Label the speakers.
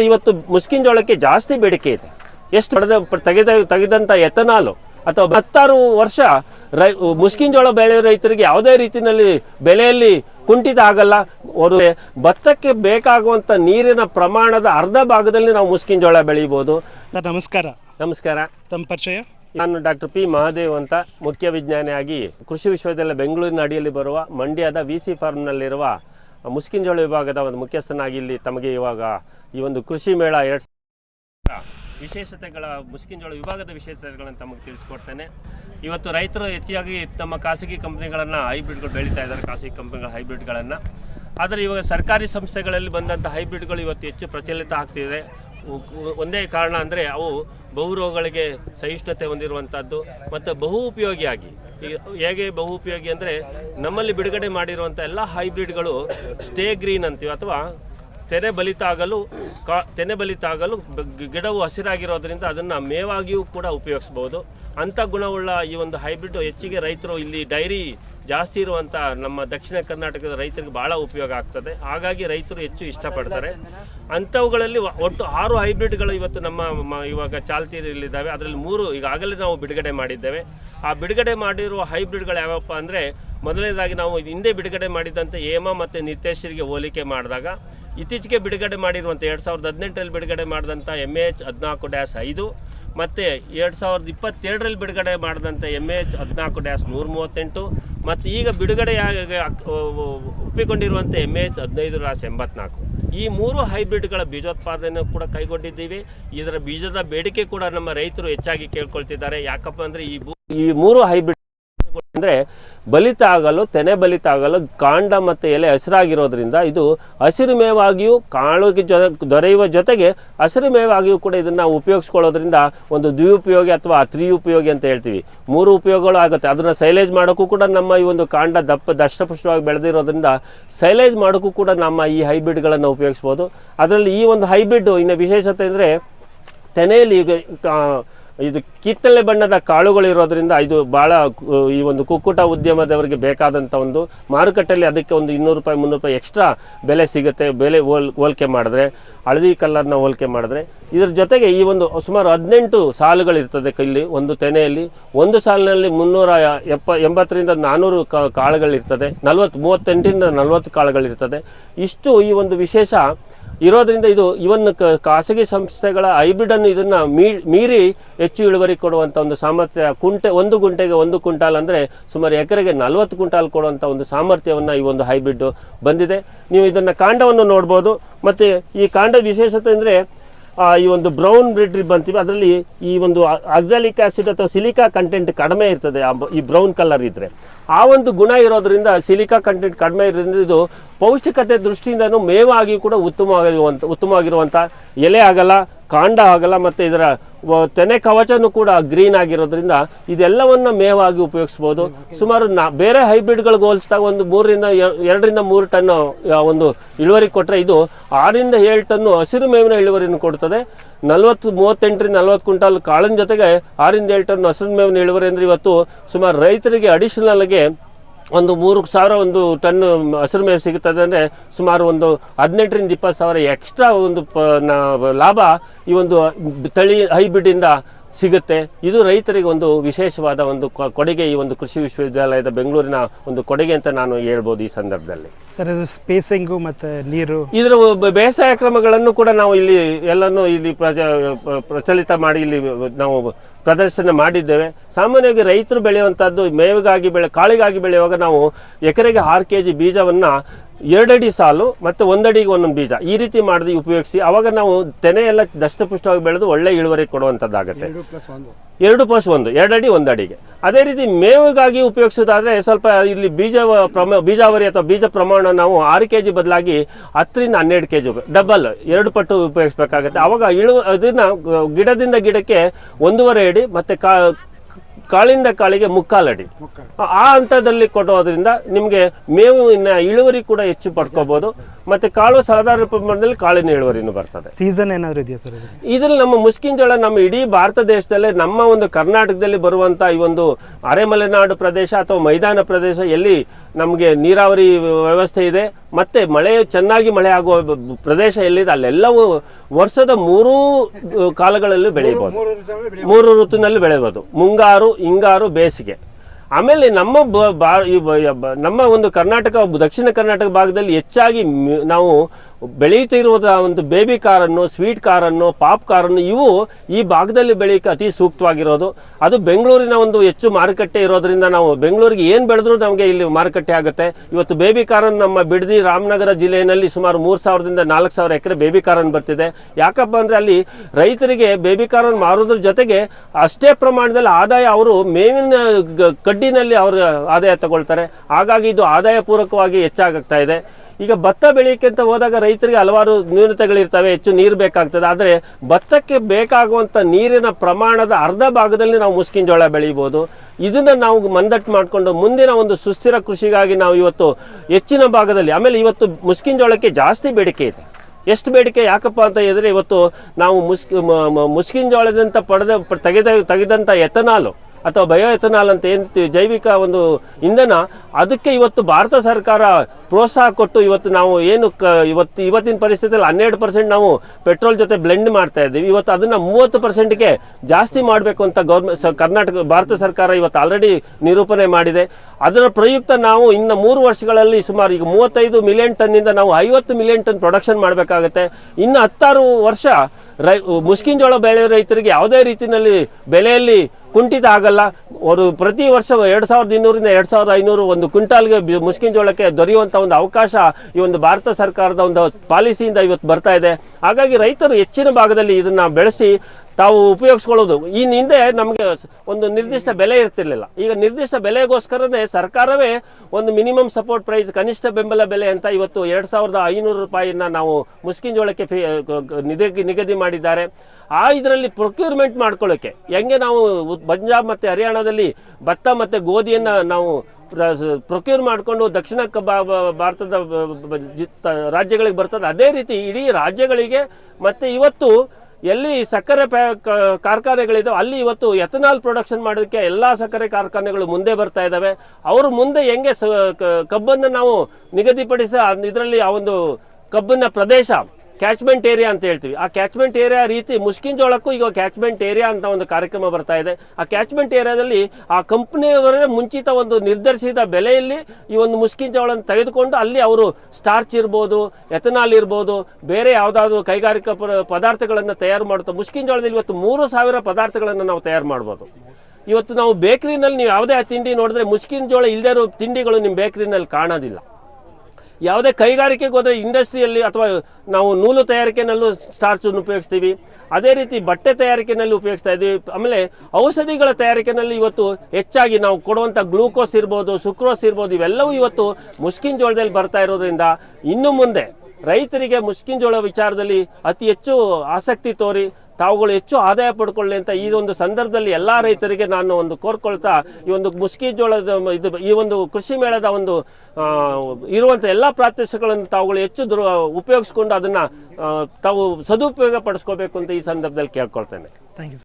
Speaker 1: ಇವತ್ತು ಮುಸ್ಕಿನ್ ಜೋಳಕ್ಕೆ ಜಾಸ್ತಿ ಬೇಡಿಕೆ ಇದೆ. ಎಷ್ಟು ಪಡೆದ ತೆಗೆದ ತೆಗೆದಂತ ಎಥನಾಲು ಅಥವಾ ಹತ್ತಾರು ವರ್ಷ ರೈ ಮುಸ್ಕಿನ್ ಜೋಳ ಬೆಳೆ ರೈತರಿಗೆ ಯಾವುದೇ ರೀತಿಯಲ್ಲಿ ಬೆಲೆಯಲ್ಲಿ ಕುಂಠಿತ ಆಗಲ್ಲ. ಅವರು ಭತ್ತಕ್ಕೆ ಬೇಕಾಗುವಂತ ನೀರಿನ ಪ್ರಮಾಣದ ಅರ್ಧ ಭಾಗದಲ್ಲಿ ನಾವು ಮುಸ್ಕಿನ್ ಜೋಳ ಬೆಳೀಬೋದು
Speaker 2: ನಮಸ್ಕಾರ.
Speaker 1: ನಮಸ್ಕಾರ.
Speaker 2: ತಮ್ಮ ಪರಿಚಯ?
Speaker 1: ನಾನು ಡಾಕ್ಟರ್ ಪಿ ಮಹಾದೇವ್ ಅಂತ ಮುಖ್ಯ ವಿಜ್ಞಾನಿಯಾಗಿ ಕೃಷಿ ವಿಶ್ವವಿದ್ಯಾಲಯ ಬೆಂಗಳೂರಿನ ಅಡಿಯಲ್ಲಿ ಬರುವ ಮಂಡ್ಯದ ವಿ ಸಿ ಫಾರ್ಮ್ನಲ್ಲಿರುವ ಮುಸ್ಕಿಂಜೋಳ ವಿಭಾಗದ ಒಂದು ಮುಖ್ಯಸ್ಥನಾಗಿ ಇಲ್ಲಿ ತಮಗೆ ಇವಾಗ ಈ ಒಂದು ಕೃಷಿ ಮೇಳ ಎರಡು ವಿಶೇಷತೆಗಳ ಮುಸ್ಕಿಂಜೋಳ ವಿಭಾಗದ ವಿಶೇಷತೆಗಳನ್ನು ತಮಗೆ ತಿಳಿಸ್ಕೊಡ್ತೇನೆ. ಇವತ್ತು ರೈತರು ಹೆಚ್ಚಾಗಿ ತಮ್ಮ ಖಾಸಗಿ ಕಂಪ್ನಿಗಳನ್ನು ಹೈಬ್ರಿಡ್ಗಳು ಬೆಳೀತಾ ಇದ್ದಾರೆ, ಖಾಸಗಿ ಕಂಪ್ನಿಗಳ ಹೈಬ್ರಿಡ್ಗಳನ್ನು. ಆದರೆ ಇವಾಗ ಸರ್ಕಾರಿ ಸಂಸ್ಥೆಗಳಲ್ಲಿ ಬಂದಂಥ ಹೈಬ್ರಿಡ್ಗಳು ಇವತ್ತು ಹೆಚ್ಚು ಪ್ರಚಲಿತ ಆಗ್ತಿದೆ. ಒಂದೇ ಕಾರಣ ಅಂದರೆ ಅವು ಬಹುರೋಗಗಳಿಗೆ ಸಹಿಷ್ಣುತೆ ಹೊಂದಿರುವಂಥದ್ದು ಮತ್ತು ಬಹು ಉಪಯೋಗಿಯಾಗಿ. ಹೇಗೆ ಬಹು ಉಪಯೋಗಿ ಅಂದರೆ ನಮ್ಮಲ್ಲಿ ಬಿಡುಗಡೆ ಮಾಡಿರುವಂಥ ಎಲ್ಲ ಹೈಬ್ರಿಡ್ಗಳು ಸ್ಟೇ ಗ್ರೀನ್ ಅಂತೀವಿ ಅಥವಾ ತೆನೆ ಬಲಿತಾಗಲು ಕಾ, ತೆನೆ ಬಲಿತಾಗಲು ಗಿಡವು ಹಸಿರಾಗಿರೋದ್ರಿಂದ ಅದನ್ನು ಮೇವಾಗಿಯೂ ಕೂಡ ಉಪಯೋಗಿಸ್ಬೋದು. ಅಂಥ ಗುಣವುಳ್ಳ ಈ ಒಂದು ಹೈಬ್ರಿಡ್ ಹೆಚ್ಚಿಗೆ ರೈತರು ಇಲ್ಲಿ ಡೈರಿ ಜಾಸ್ತಿ ಇರುವಂಥ ನಮ್ಮ ದಕ್ಷಿಣ ಕರ್ನಾಟಕದ ರೈತರಿಗೆ ಭಾಳ ಉಪಯೋಗ ಆಗ್ತದೆ. ಹಾಗಾಗಿ ರೈತರು ಹೆಚ್ಚು ಇಷ್ಟಪಡ್ತಾರೆ. ಅಂಥವುಗಳಲ್ಲಿ ಒಟ್ಟು ಆರು ಹೈಬ್ರಿಡ್ಗಳು ಇವತ್ತು ನಮ್ಮ ಇವಾಗ ಚಾಲ್ತಿಯಲ್ಲಿದ್ದಾವೆ. ಅದರಲ್ಲಿ ಮೂರು ಈಗಾಗಲೇ ನಾವು ಬಿಡುಗಡೆ ಮಾಡಿದ್ದೇವೆ. ಆ ಬಿಡುಗಡೆ ಮಾಡಿರುವ ಹೈಬ್ರಿಡ್ಗಳು ಯಾವಪ್ಪ ಅಂದರೆ ಮೊದಲನೇದಾಗಿ ನಾವು ಹಿಂದೆ ಬಿಡುಗಡೆ ಮಾಡಿದಂಥ ಹೇಮ ಮತ್ತು ನಿತೇಶರಿಗೆ ಹೋಲಿಕೆ ಮಾಡಿದಾಗ ಇತ್ತೀಚೆಗೆ ಬಿಡುಗಡೆ ಮಾಡಿರುವಂಥ ಎರಡು ಸಾವಿರದ ಹದಿನೆಂಟರಲ್ಲಿ ಬಿಡುಗಡೆ ಮಾಡಿದಂಥ ಎಂ ಎಚ್ ಹದಿನಾಲ್ಕು ಡ್ಯಾಸ್ ಐದು, ಮತ್ತು ಎರಡು ಸಾವಿರದ ಇಪ್ಪತ್ತೆರಡರಲ್ಲಿ ಬಿಡುಗಡೆ ಮಾಡಿದಂಥ ಎಂ ಎಚ್ ಹದಿನಾಲ್ಕು ಡ್ಯಾಸ್ ನೂರ ಮೂವತ್ತೆಂಟು, ಮತ್ತು ಈಗ ಬಿಡುಗಡೆ ಒಪ್ಪಿಕೊಂಡಿರುವಂಥ ಎಂ ಎಚ್ ಹದಿನೈದು ಡ್ಯಾಸ್ ಎಂಬತ್ನಾಲ್ಕು. ಈ ಮೂರು ಹೈಬ್ರಿಡ್ಗಳ ಬೀಜೋತ್ಪಾದನೆ ಕೂಡ ಕೈಗೊಂಡಿದ್ದೀವಿ. ಇದರ ಬೀಜದ ಬೇಡಿಕೆ ಕೂಡ ನಮ್ಮ ರೈತರು ಹೆಚ್ಚಾಗಿ ಕೇಳ್ಕೊಳ್ತಿದ್ದಾರೆ. ಯಾಕಪ್ಪ ಅಂದರೆ ಈ ಈ ಮೂರು ಹೈಬ್ರಿಡ್ ಅಂದರೆ ಬಲಿತ ಆಗಲು ತೆನೆ ಬಲಿತ ಆಗಲು ಕಾಂಡ ಮತ್ತು ಎಲೆ ಹಸಿರಾಗಿರೋದ್ರಿಂದ ಇದು ಹಸಿರು ಮೇವಾಗಿಯೂ ಕಾಳುಗೆ ಜೊ, ದೊರೆಯುವ ಜೊತೆಗೆ ಹಸಿರು ಮೇವಾಗಿಯೂ ಕೂಡ ಇದನ್ನು ಉಪಯೋಗಿಸ್ಕೊಳ್ಳೋದ್ರಿಂದ ಒಂದು ದ್ವಿಉಪಯೋಗಿ ಅಥವಾ ತ್ರಿಯುಪಯೋಗಿ ಅಂತ ಹೇಳ್ತೀವಿ. ಮೂರು ಉಪಯೋಗಗಳು ಆಗುತ್ತೆ. ಅದನ್ನು ಸೈಲೇಜ್ ಮಾಡೋಕ್ಕೂ ಕೂಡ ನಮ್ಮ ಈ ಒಂದು ಕಾಂಡ ದಪ್ಪ, ದಷ್ಟಪುಷ್ಟವಾಗಿ ಬೆಳೆದಿರೋದ್ರಿಂದ ಸೈಲೇಜ್ ಮಾಡೋಕ್ಕೂ ಕೂಡ ನಮ್ಮ ಈ ಹೈಬ್ರಿಡ್ಗಳನ್ನು ಉಪಯೋಗಿಸ್ಬೋದು. ಅದರಲ್ಲಿ ಈ ಒಂದು ಹೈಬ್ರಿಡ್ ಇನ್ನು ವಿಶೇಷತೆ ಅಂದರೆ ತೆನೆಯಲ್ಲಿ ಈಗ ಇದು ಕಿತ್ತಳೆ ಬಣ್ಣದ ಕಾಳುಗಳು ಇರೋದ್ರಿಂದ ಇದು ಭಾಳ ಈ ಒಂದು ಕುಕ್ಕುಟ ಉದ್ಯಮದವರಿಗೆ ಬೇಕಾದಂಥ ಒಂದು ಮಾರುಕಟ್ಟೆಯಲ್ಲಿ ಅದಕ್ಕೆ ಒಂದು ಇನ್ನೂರು ರೂಪಾಯಿ, ಮುನ್ನೂರು ರೂಪಾಯಿ ಎಕ್ಸ್ಟ್ರಾ ಬೆಲೆ ಸಿಗುತ್ತೆ. ಬೆಲೆ ಹೋಲ್ ಹೋಲಿಕೆ ಮಾಡಿದ್ರೆ, ಹಳದಿ ಕಲರ್ನ ಹೋಲಿಕೆ ಮಾಡಿದ್ರೆ. ಇದ್ರ ಜೊತೆಗೆ ಈ ಒಂದು ಸುಮಾರು ಹದಿನೆಂಟು ಸಾಲುಗಳಿರ್ತದೆ ಇಲ್ಲಿ ಒಂದು ತೆನೆಯಲ್ಲಿ. ಒಂದು ಸಾಲಿನಲ್ಲಿ ಮುನ್ನೂರ ಎಪ್ಪ ಎಂಬತ್ತರಿಂದ ನಾನ್ನೂರು ಕಾಳುಗಳಿರ್ತದೆ. ನಲ್ವತ್ತು ಮೂವತ್ತೆಂಟರಿಂದ ನಲ್ವತ್ತು ಕಾಳುಗಳಿರ್ತದೆ. ಇಷ್ಟು ಈ ಒಂದು ವಿಶೇಷ ಇರೋದ್ರಿಂದ ಇದು ಇವನ್ ಖಾಸಗಿ ಸಂಸ್ಥೆಗಳ ಹೈಬ್ರಿಡ್ ಅನ್ನು ಇದನ್ನ ಮೀರಿ ಹೆಚ್ಚು ಇಳುವರಿ ಕೊಡುವಂತ ಒಂದು ಸಾಮರ್ಥ್ಯ, ಕುಂಟೆ, ಒಂದು ಗುಂಟೆಗೆ ಒಂದು ಕ್ವಿಂಟಾಲ್ ಅಂದ್ರೆ ಸುಮಾರು ಎಕರೆಗೆ ನಲವತ್ತು ಕ್ವಿಂಟಾಲ್ ಕೊಡುವಂತ ಒಂದು ಸಾಮರ್ಥ್ಯವನ್ನ ಈ ಒಂದು ಹೈಬ್ರಿಡ್ ಬಂದಿದೆ. ನೀವು ಇದನ್ನ ಕಾಂಡವನ್ನು ನೋಡ್ಬೋದು. ಮತ್ತೆ ಈ ಕಾಂಡ ವಿಶೇಷತೆ ಅಂದ್ರೆ ಈ ಒಂದು ಬ್ರೌನ್ ಬ್ರೆಡ್ ರಿಬ್ ಅಂತೀವಿ ಅದರಲ್ಲಿ ಈ ಒಂದು ಆಕ್ಸಾಲಿಕ್ ಆಸಿಡ್ ಅಥವಾ ಸಿಲಿಕಾ ಕಂಟೆಂಟ್ ಕಡಿಮೆ ಇರ್ತದೆ. ಈ ಬ್ರೌನ್ ಕಲರ್ ಇದ್ದರೆ ಆ ಒಂದು ಗುಣ ಇರೋದರಿಂದ ಸಿಲಿಕಾ ಕಂಟೆಂಟ್ ಕಡಿಮೆ ಇರೋದ್ರಿಂದ ಇದು ಪೌಷ್ಟಿಕತೆ ದೃಷ್ಟಿಯಿಂದನೂ ಮೇವಾಗಿ ಕೂಡ ಉತ್ತಮವಾಗಿರುವಂಥ ಉತ್ತಮವಾಗಿರುವಂಥ ಎಲೆ ಆಗಲ್ಲ, ಕಾಂಡ ಆಗಲ್ಲ, ಮತ್ತು ಇದರ ತೆನೆ ಕವಚನೂ ಕೂಡ ಗ್ರೀನ್ ಆಗಿರೋದ್ರಿಂದ ಇದೆಲ್ಲವನ್ನ ಮೇವಾಗಿ ಉಪಯೋಗಿಸ್ಬೋದು. ಸುಮಾರು ನಾ ಬೇರೆ ಹೈಬ್ರಿಡ್ಗಳಿಗೆ ಹೋಲಿಸಿದಾಗ ಒಂದು ಮೂರರಿಂದ ಎರಡರಿಂದ ಮೂರು ಟನ್ ಒಂದು ಇಳುವರಿ ಕೊಟ್ಟರೆ ಇದು ಆರರಿಂದ ಏಳು ಟನ್ನು ಹಸಿರು ಮೇವಿನ ಇಳುವರಿಯನ್ನು ಕೊಡ್ತದೆ. ನಲವತ್ತು, ಮೂವತ್ತೆಂಟರಿಂದ ನಲವತ್ತು ಕ್ವಿಂಟಾಲ್ ಕಾಳಿನ ಜೊತೆಗೆ ಆರಿಂದ ಏಳು ಟನ್ ಹಸಿರು ಮೇವಿನ ಇಳುವರಿ ಅಂದರೆ ಇವತ್ತು ಸುಮಾರು ರೈತರಿಗೆ ಅಡಿಷನಲ್ಗೆ ಒಂದು ಮೂರು ಸಾವಿರ ಒಂದು ಟನ್ ಹಸಿರು ಮೇವು ಸಿಗುತ್ತದೆ ಅಂದರೆ ಸುಮಾರು ಒಂದು ಹದಿನೆಂಟರಿಂದ ಇಪ್ಪತ್ತು ಸಾವಿರ ಎಕ್ಸ್ಟ್ರಾ ಒಂದು ಪ ನ- ಲಾಭ ಈ ಒಂದು ತಳಿ ಹೈಬ್ರಿಡ್ಡಿಂದ ಸಿಗುತ್ತೆ. ಇದು ರೈತರಿಗೆ ಒಂದು ವಿಶೇಷವಾದ ಒಂದು ಕೊಡುಗೆ ಈ ಒಂದು ಕೃಷಿ ವಿಶ್ವವಿದ್ಯಾಲಯದ ಬೆಂಗಳೂರಿನ ಒಂದು ಕೊಡುಗೆ ಅಂತ ನಾನು ಹೇಳ್ಬೋದು ಈ ಸಂದರ್ಭದಲ್ಲಿ.
Speaker 2: ಸರ್ ಇದು ಸ್ಪೇಸಿಂಗು ಮತ್ತು ನೀರು?
Speaker 1: ಇದರ ಬೇಸಾಯ ಕ್ರಮಗಳನ್ನು ಕೂಡ ನಾವು ಇಲ್ಲಿ ಎಲ್ಲನೂ ಇಲ್ಲಿ ಪ್ರಚ ಪ್ರಚಲಿತ ಮಾಡಿ ಇಲ್ಲಿ ನಾವು ಪ್ರದರ್ಶನ ಮಾಡಿದ್ದೇವೆ. ಸಾಮಾನ್ಯವಾಗಿ ರೈತರು ಬೆಳೆಯುವಂಥದ್ದು ಮೇವಿಗಾಗಿ ಬೆಳೆ, ಕಾಳಿಗಾಗಿ ಬೆಳೆಯುವಾಗ ನಾವು ಎಕರೆಗೆ ಆರು ಕೆ ಜಿ ಬೀಜವನ್ನು ಎರಡಡಿ ಸಾಲು ಮತ್ತು ಒಂದಡಿಗೆ ಒಂದೊಂದು ಬೀಜ ಈ ರೀತಿ ಮಾಡಿ ಉಪಯೋಗಿಸಿ. ಅವಾಗ ನಾವು ತೆನೆ ಎಲ್ಲ ದಷ್ಟಪುಷ್ಟವಾಗಿ ಬೆಳೆದು ಒಳ್ಳೆ ಇಳುವರಿ ಕೊಡುವಂಥದ್ದಾಗುತ್ತೆ ಎರಡು ಪ್ಲಸ್ ಒಂದು ಎರಡು ಅಡಿ ಒಂದು ಅಡಿಗೆ. ಅದೇ ರೀತಿ ಮೇವಿಗಾಗಿ ಉಪಯೋಗಿಸೋದಾದರೆ ಸ್ವಲ್ಪ ಇಲ್ಲಿ ಬೀಜ ಪ್ರಮ ಬೀಜಾವರಿ ಅಥವಾ ಬೀಜ ಪ್ರಮಾಣ ನಾವು ಆರು ಕೆ ಜಿ ಬದಲಾಗಿ ಹತ್ತರಿಂದ ಹನ್ನೆರಡು ಕೆ ಜಿ ಡಬಲ್ ಎರಡು ಪಟ್ಟು ಉಪಯೋಗಿಸ್ಬೇಕಾಗತ್ತೆ. ಆವಾಗ ಇಳುವ ಅದನ್ನ ಗಿಡದಿಂದ ಗಿಡಕ್ಕೆ ಒಂದೂವರೆ ಅಡಿ ಮತ್ತೆ ಕಾ ಕಾಳಿಂದ ಕಾಳಿಗೆ ಮುಕ್ಕಾಲಡಿ ಆ- ಆ ಹಂತದಲ್ಲಿ ಕೊಡೋದ್ರಿಂದ ನಿಮಗೆ ಮೇವಿನ ಇಳುವರಿ ಕೂಡ ಹೆಚ್ಚು ಪಡ್ಕೋಬಹುದು ಮತ್ತೆ ಕಾಳು ಸಾಧಾರಣ ಪ್ರಮಾಣದಲ್ಲಿ ಕಾಳಿನ ಇಳುವರಿನೂ ಬರ್ತದೆ.
Speaker 2: ಸೀಸನ್ ಏನಾದರೂ ಇದೆಯಾ ಸರ್ ಇದು?
Speaker 1: ಇದ್ರಲ್ಲಿ ನಮ್ಮ ಮುಸ್ಕಿನ್ ಜೋಳ ನಮ್ಮ ಇಡೀ ಭಾರತ ದೇಶದಲ್ಲೇ ನಮ್ಮ ಒಂದು ಕರ್ನಾಟಕದಲ್ಲಿ ಬರುವಂತ ಈ ಒಂದು ಅರೆಮಲೆನಾಡು ಪ್ರದೇಶ ಅಥವಾ ಮೈದಾನ ಪ್ರದೇಶ ಎಲ್ಲಿ ನಮಗೆ ನೀರಾವರಿ ವ್ಯವಸ್ಥೆ ಇದೆ ಮತ್ತೆ ಮಳೆ ಚೆನ್ನಾಗಿ ಮಳೆ ಆಗುವ ಪ್ರದೇಶ ಎಲ್ಲಿದೆ ಅಲ್ಲೆಲ್ಲವೂ ವರ್ಷದ ಮೂರೂ ಕಾಲಗಳಲ್ಲಿ ಬೆಳೆಯಬಹುದು. ಮೂರು ಋತುನಲ್ಲಿ ಬೆಳೆಯಬಹುದು. ಮುಂಗಾರು ಹಿಂಗಾರು ಬೇಸಿಗೆ. ಆಮೇಲೆ ನಮ್ಮ ನಮ್ಮ ಒಂದು ಕರ್ನಾಟಕ ದಕ್ಷಿಣ ಕರ್ನಾಟಕ ಭಾಗದಲ್ಲಿ ಹೆಚ್ಚಾಗಿ ನಾವು ಬೆಳೆಯುತ್ತಿರುವುದ ಒಂದು ಬೇಬಿ ಕಾರನ್ನು, ಸ್ವೀಟ್ ಕಾರನ್ನು, ಪಾಪ್ ಕಾರನ್ನು, ಇವು ಈ ಭಾಗದಲ್ಲಿ ಬೆಳೆಯಕ್ಕೆ ಅತಿ ಸೂಕ್ತವಾಗಿರೋದು. ಅದು ಬೆಂಗಳೂರಿನ ಒಂದು ಹೆಚ್ಚು ಮಾರುಕಟ್ಟೆ ಇರೋದ್ರಿಂದ ನಾವು ಬೆಂಗಳೂರಿಗೆ ಏನು ಬೆಳೆದ್ರೂ ನಮಗೆ ಇಲ್ಲಿ ಮಾರುಕಟ್ಟೆ ಆಗುತ್ತೆ. ಇವತ್ತು ಬೇಬಿ ಕಾರನ್ ನಮ್ಮ ಬಿಡದಿ ರಾಮನಗರ ಜಿಲ್ಲೆಯಲ್ಲಿ ಸುಮಾರು ಮೂರು ಸಾವಿರದಿಂದ ನಾಲ್ಕು ಸಾವಿರ ಎಕರೆ ಬೇಬಿ ಕಾರನ್ ಬರ್ತಿದೆ. ಯಾಕಪ್ಪ ಅಂದರೆ ಅಲ್ಲಿ ರೈತರಿಗೆ ಬೇಬಿ ಕಾರನ್ನು ಮಾರೋದ್ರ ಜೊತೆಗೆ ಅಷ್ಟೇ ಪ್ರಮಾಣದಲ್ಲಿ ಆದಾಯ ಅವರು ಮೇವಿನ ಕಡ್ಡಿನಲ್ಲಿ ಅವರು ಆದಾಯ ತಗೊಳ್ತಾರೆ. ಹಾಗಾಗಿ ಇದು ಆದಾಯ ಪೂರಕವಾಗಿ ಹೆಚ್ಚಾಗ್ತಾ ಇದೆ. ಈಗ ಭತ್ತ ಬೆಳೆಯಕ್ಕೆ ಹೋದಾಗ ರೈತರಿಗೆ ಹಲವಾರು ನ್ಯೂನತೆಗಳಿರ್ತವೆ, ಹೆಚ್ಚು ನೀರು ಬೇಕಾಗ್ತದೆ. ಆದರೆ ಭತ್ತಕ್ಕೆ ಬೇಕಾಗುವಂಥ ನೀರಿನ ಪ್ರಮಾಣದ ಅರ್ಧ ಭಾಗದಲ್ಲಿ ನಾವು ಮುಸ್ಕಿನ ಜೋಳ ಬೆಳೀಬೋದು. ಇದನ್ನು ನಾವು ಮಂದಟ್ಟು ಮಾಡಿಕೊಂಡು ಮುಂದಿನ ಒಂದು ಸುಸ್ಥಿರ ಕೃಷಿಗಾಗಿ ನಾವು ಇವತ್ತು ಹೆಚ್ಚಿನ ಭಾಗದಲ್ಲಿ, ಆಮೇಲೆ ಇವತ್ತು ಮುಸ್ಕಿನ ಜೋಳಕ್ಕೆ ಜಾಸ್ತಿ ಬೇಡಿಕೆ ಇದೆ. ಎಷ್ಟು ಬೇಡಿಕೆ, ಯಾಕಪ್ಪ ಅಂತ ಹೇಳಿದ್ರೆ ಇವತ್ತು ನಾವು ಮುಸ್ಕಿ ಮುಸ್ಕಿನ ಜೋಳದಂತ ಪಡೆದ, ತೆಗೆದ ತೆಗೆದಂಥ ಎಥನಾಲು ಅಥವಾ ಬಯೋ ಎಥನಾಲ್ ಅಂತ ಏನು ಜೈವಿಕ ಒಂದು ಇಂಧನ, ಅದಕ್ಕೆ ಇವತ್ತು ಭಾರತ ಸರ್ಕಾರ ಪ್ರೋತ್ಸಾಹ ಕೊಟ್ಟು ಇವತ್ತು ನಾವು ಏನು ಕ ಇವತ್ತು ಇವತ್ತಿನ ಪರಿಸ್ಥಿತಿಯಲ್ಲಿ ಹನ್ನೆರಡು ಪರ್ಸೆಂಟ್ ನಾವು ಪೆಟ್ರೋಲ್ ಜೊತೆ ಬ್ಲೆಂಡ್ ಮಾಡ್ತಾ ಇದ್ದೀವಿ. ಇವತ್ತು ಅದನ್ನು ಮೂವತ್ತು ಪರ್ಸೆಂಟ್ಗೆ ಜಾಸ್ತಿ ಮಾಡಬೇಕು ಅಂತ ಗೌರ್ಮೆಂಟ್ ಕರ್ನಾಟಕ, ಭಾರತ ಸರ್ಕಾರ ಇವತ್ತು ಆಲ್ರೆಡಿ ನಿರೂಪಣೆ ಮಾಡಿದೆ. ಅದರ ಪ್ರಯುಕ್ತ ನಾವು ಇನ್ನು ಮೂರು ವರ್ಷಗಳಲ್ಲಿ ಸುಮಾರು ಈಗ ಮೂವತ್ತೈದು ಮಿಲಿಯನ್ ಟನ್ನಿಂದ ನಾವು ಐವತ್ತು ಮಿಲಿಯನ್ ಟನ್ ಪ್ರೊಡಕ್ಷನ್ ಮಾಡಬೇಕಾಗತ್ತೆ. ಇನ್ನು ಹತ್ತಾರು ವರ್ಷ ರೈ ಮುಸ್ಕಿನ್ ಜೋಳ ಬೆಳೆಯೋ ರೈತರಿಗೆ ಯಾವುದೇ ರೀತಿಯಲ್ಲಿ ಬೆಲೆಯಲ್ಲಿ ಕುಂಠಿತ ಆಗಲ್ಲ. ಅವರು ಪ್ರತಿ ವರ್ಷ ಎರಡು ಸಾವಿರದ ಇನ್ನೂರಿಂದ ಎರಡು ಸಾವಿರದ ಐನೂರು ಒಂದು ಕ್ವಿಂಟಾಲ್ಗೆ ಮುಸ್ಕಿನ ಜೋಳಕ್ಕೆ ದೊರೆಯುವಂಥ ಒಂದು ಅವಕಾಶ ಈ ಒಂದು ಭಾರತ ಸರ್ಕಾರದ ಒಂದು ಪಾಲಿಸಿಯಿಂದ ಇವತ್ತು ಬರ್ತಾ ಇದೆ. ಹಾಗಾಗಿ ರೈತರು ಹೆಚ್ಚಿನ ಭಾಗದಲ್ಲಿ ಇದನ್ನು ಬೆಳೆಸಿ ತಾವು ಉಪಯೋಗಿಸ್ಕೊಳ್ಳೋದು. ಈ ಹಿಂದೆ ನಮಗೆ ಒಂದು ನಿರ್ದಿಷ್ಟ ಬೆಲೆ ಇರ್ತಿರ್ಲಿಲ್ಲ. ಈಗ ನಿರ್ದಿಷ್ಟ ಬೆಲೆಗೋಸ್ಕರನೇ ಸರ್ಕಾರವೇ ಒಂದು ಮಿನಿಮಮ್ ಸಪೋರ್ಟ್ ಪ್ರೈಸ್, ಕನಿಷ್ಠ ಬೆಂಬಲ ಬೆಲೆ ಅಂತ ಇವತ್ತು ಎರಡು ಸಾವಿರದ ಐನೂರು ರೂಪಾಯಿನ ನಾವು ಮುಸ್ಕಿನ್ ಜೋಳಕ್ಕೆ ನಿಗದಿ ಮಾಡಿದ್ದಾರೆ. ಆ ಇದರಲ್ಲಿ ಪ್ರೊಕ್ಯೂರ್ಮೆಂಟ್ ಮಾಡ್ಕೊಳ್ಳೋಕೆ, ಹೆಂಗೆ ನಾವು ಪಂಜಾಬ್ ಮತ್ತು ಹರಿಯಾಣದಲ್ಲಿ ಭತ್ತ ಮತ್ತು ಗೋಧಿಯನ್ನು ನಾವು ಪ್ರೊಕ್ಯೂರ್ ಮಾಡಿಕೊಂಡು ದಕ್ಷಿಣ ಭಾರತದ ರಾಜ್ಯಗಳಿಗೆ ಬರ್ತದೆ. ಅದೇ ರೀತಿ ಇಡೀ ರಾಜ್ಯಗಳಿಗೆ ಮತ್ತು ಇವತ್ತು ಎಲ್ಲಿ ಸಕ್ಕರೆ ಕಾರ್ಖಾನೆಗಳಿದಾವೆ, ಅಲ್ಲಿ ಇವತ್ತು ಎಥನಾಲ್ ಪ್ರೊಡಕ್ಷನ್ ಮಾಡೋದಕ್ಕೆ ಎಲ್ಲ ಸಕ್ಕರೆ ಕಾರ್ಖಾನೆಗಳು ಮುಂದೆ ಬರ್ತಾ ಇದ್ದಾವೆ ಅವರು ಮುಂದೆ ಹೆಂಗೆ ಕಬ್ಬನ್ನು ನಾವು ನಿಗದಿಪಡಿಸಿ ಇದರಲ್ಲಿ ಆ ಒಂದು ಕಬ್ಬನ್ನ ಪ್ರದೇಶ ಕ್ಯಾಚ್ಮೆಂಟ್ ಏರಿಯಾ ಅಂತ ಹೇಳ್ತೀವಿ. ಆ ಕ್ಯಾಚ್ಮೆಂಟ್ ಏರಿಯಾ ರೀತಿ ಮುಸ್ಕಿನ್ ಜೋಳಕ್ಕೂ ಈಗ ಕ್ಯಾಚ್ಮೆಂಟ್ ಏರಿಯಾ ಅಂತ ಒಂದು ಕಾರ್ಯಕ್ರಮ ಬರ್ತಾ ಇದೆ. ಆ ಕ್ಯಾಚ್ಮೆಂಟ್ ಏರಿಯಾದಲ್ಲಿ ಆ ಕಂಪ್ನಿಯವರೇ ಮುಂಚಿತ ಒಂದು ನಿರ್ಧರಿಸಿದ ಬೆಲೆಯಲ್ಲಿ ಈ ಒಂದು ಮುಸ್ಕಿನ್ ಜೋಳನ ತೆಗೆದುಕೊಂಡು ಅಲ್ಲಿ ಅವರು ಸ್ಟಾರ್ಚ್ ಇರ್ಬೋದು ಎಥನಾಲ್ ಇರ್ಬೋದು, ಬೇರೆ ಯಾವುದಾದ್ರು ಕೈಗಾರಿಕಾ ಪದಾರ್ಥಗಳನ್ನು ತಯಾರು ಮಾಡುತ್ತಾ ಮುಸ್ಕಿನ್ ಜೋಳದಲ್ಲಿ ಇವತ್ತು ಮೂರು ಸಾವಿರ ಪದಾರ್ಥಗಳನ್ನು ನಾವು ತಯಾರು ಮಾಡ್ಬೋದು. ಇವತ್ತು ನಾವು ಬೇಕ್ರಿನಲ್ಲಿ ನೀವು ಯಾವುದೇ ತಿಂಡಿ ನೋಡಿದ್ರೆ ಮುಸ್ಕಿನ್ ಜೋಳ ಇಲ್ಲದೇ ಇರೋ ತಿಂಡಿಗಳು ನಿಮ್ಮ ಬೇಕ್ರಿನಲ್ಲಿ ಕಾಣೋದಿಲ್ಲ. ಯಾವುದೇ ಕೈಗಾರಿಕೆಗೆ ಹೋದರೆ ಇಂಡಸ್ಟ್ರಿಯಲ್ಲಿ ಅಥವಾ ನಾವು ನೂಲು ತಯಾರಿಕೆನಲ್ಲೂ ಸ್ಟಾರ್ಚನ್ನು ಉಪಯೋಗಿಸ್ತೀವಿ. ಅದೇ ರೀತಿ ಬಟ್ಟೆ ತಯಾರಿಕೆನಲ್ಲಿ ಉಪಯೋಗಿಸ್ತಾ ಇದ್ದೀವಿ. ಆಮೇಲೆ ಔಷಧಿಗಳ ತಯಾರಿಕೆನಲ್ಲಿ ಇವತ್ತು ಹೆಚ್ಚಾಗಿ ನಾವು ಕೊಡುವಂಥ ಗ್ಲೂಕೋಸ್ ಇರ್ಬೋದು, ಸುಕ್ರೋಸ್ ಇರ್ಬೋದು, ಇವೆಲ್ಲವೂ ಇವತ್ತು ಮುಸ್ಕಿನ ಜೋಳದಲ್ಲಿ ಬರ್ತಾ ಇರೋದ್ರಿಂದ ಇನ್ನು ಮುಂದೆ ರೈತರಿಗೆ ಮುಸ್ಕಿನ ಜೋಳ ವಿಚಾರದಲ್ಲಿ ಅತಿ ಹೆಚ್ಚು ಆಸಕ್ತಿ ತೋರಿ ತಾವುಗಳು ಹೆಚ್ಚು ಆದಾಯ ಪಡ್ಕೊಳ್ಳಿ ಅಂತ ಈ ಒಂದು ಸಂದರ್ಭದಲ್ಲಿ ಎಲ್ಲ ರೈತರಿಗೆ ನಾನು ಒಂದು ಕೋರ್ಕೊಳ್ತಾ ಈ ಒಂದು ಮುಸ್ಕಿ ಜೋಳದ ಇದು ಈ ಒಂದು ಕೃಷಿ ಮೇಳದ ಒಂದು ಇರುವಂಥ ಎಲ್ಲ ಪ್ರಾತ್ಯಕ್ಷಗಳನ್ನು ತಾವುಗಳು ಹೆಚ್ಚು ದುರ್, ಉಪಯೋಗಿಸ್ಕೊಂಡು ಅದನ್ನು ತಾವು ಸದುಪಯೋಗ ಪಡಿಸ್ಕೋಬೇಕು ಅಂತ ಈ ಸಂದರ್ಭದಲ್ಲಿ ಕೇಳ್ಕೊಳ್ತೇನೆ.